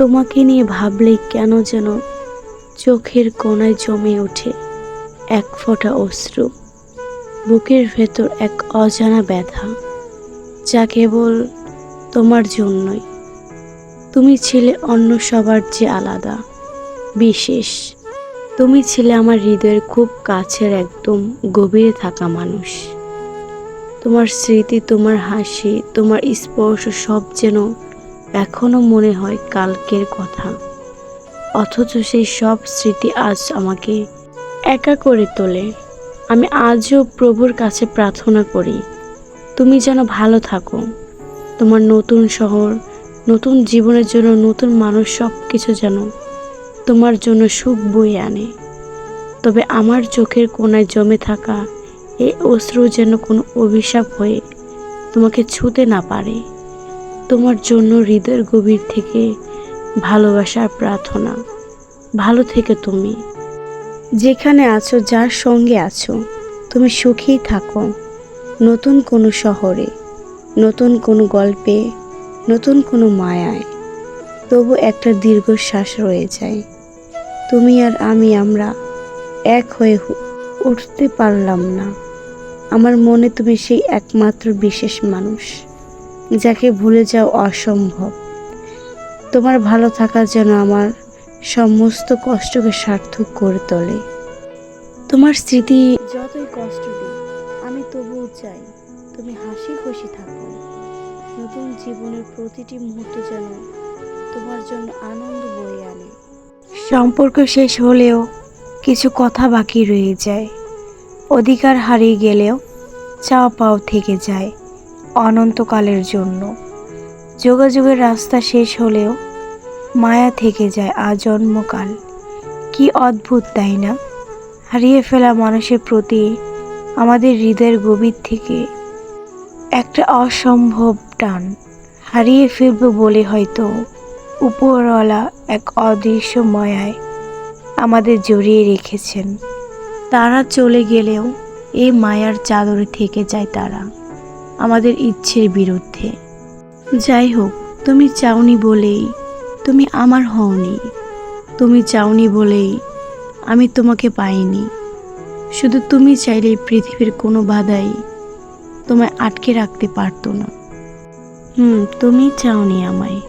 তোমাকে নিয়ে ভাবলেই কেন যেন চোখের কোণায় জমে ওঠে এক ফোঁটা অশ্রু, বুকের ভেতর এক অজানা ব্যথা, যা কেবল তোমার জন্যই। তুমি ছিলে অন্য সবার যে আলাদা, বিশেষ। তুমি ছিলে আমার হৃদয়ের খুব কাছের একদম গভীরে থাকা মানুষ। তোমার স্মৃতি, তোমার হাসি, তোমার স্পর্শ সব যেন এখনও মনে হয় কালকের কথা। অথচ সেই সব স্মৃতি আজ আমাকে একা করে তোলে। আমি আজও প্রভুর কাছে প্রার্থনা করি, তুমি যেন ভালো থাকো। তোমার নতুন শহর, নতুন জীবনের জন্য নতুন মানুষ সব কিছু যেন তোমার জন্য সুখ বয়ে আনে। তবে আমার চোখের কোণায় জমে থাকা এই অশ্রু যেন কোনো অভিশাপ হয়ে তোমাকে ছুতে না পারে। তোমার জন্য হৃদয়ের গভীর থেকে ভালোবাসার প্রার্থনা। ভালো থেকে তুমি। যেখানে আছো, যার সঙ্গে আছো, তুমি সুখেই থাকো। নতুন কোনো শহরে, নতুন কোনো গল্পে, নতুন কোনো মায়ায়। তবু একটা দীর্ঘশ্বাস রয়ে যায়। তুমি আর আমি আমরা এক হয়ে উঠতে পারলাম না। আমার মনে তুমি সেই একমাত্র বিশেষ মানুষ। যাকে ভুলে যাও অসম্ভব। তোমার ভালো থাকা যেন আমার সমস্ত কষ্টকে সার্থক করে তোলে। তোমার স্মৃতি যতই কষ্ট দিই আমি তবুও চাই তুমি হাসি খুশি থাকো। নতুন জীবনের প্রতিটি মুহূর্ত যেন তোমার জন্য আনন্দ বয়ে আনে। সম্পর্ক শেষ হলেও কিছু কথা বাকি রয়ে যায়। অধিকার হারিয়ে গেলেও চাওয়া পাও থেকে যায়। অনন্তকালের জন্য। যোগাযোগের রাস্তা শেষ হলেও মায়া থেকে যায় আজন্মকাল। কি অদ্ভুত, তাই না? হারিয়ে ফেলা মানুষের প্রতি আমাদের হৃদয়ের গভীর থেকে একটা অসম্ভব টান। হারিয়ে ফিরব বলে হয়তো উপরওয়ালা এক অদৃশ্য মায়ায় আমাদের জড়িয়ে রেখেছেন। তারা চলে গেলেও এই মায়ার চাদরে থেকে যায় তারা। আমাদের ইচ্ছের বিরুদ্ধে। যাই হোক, তুমি চাওনি বলেই তুমি আমার হওনি। তুমি চাওনি বলেই আমি তোমাকে পাইনি। শুধু তুমি চাইলে পৃথিবীর কোনো বাধাই তোমায় আটকে রাখতে পারতো না। হুম, তুমি চাওনি আমায়।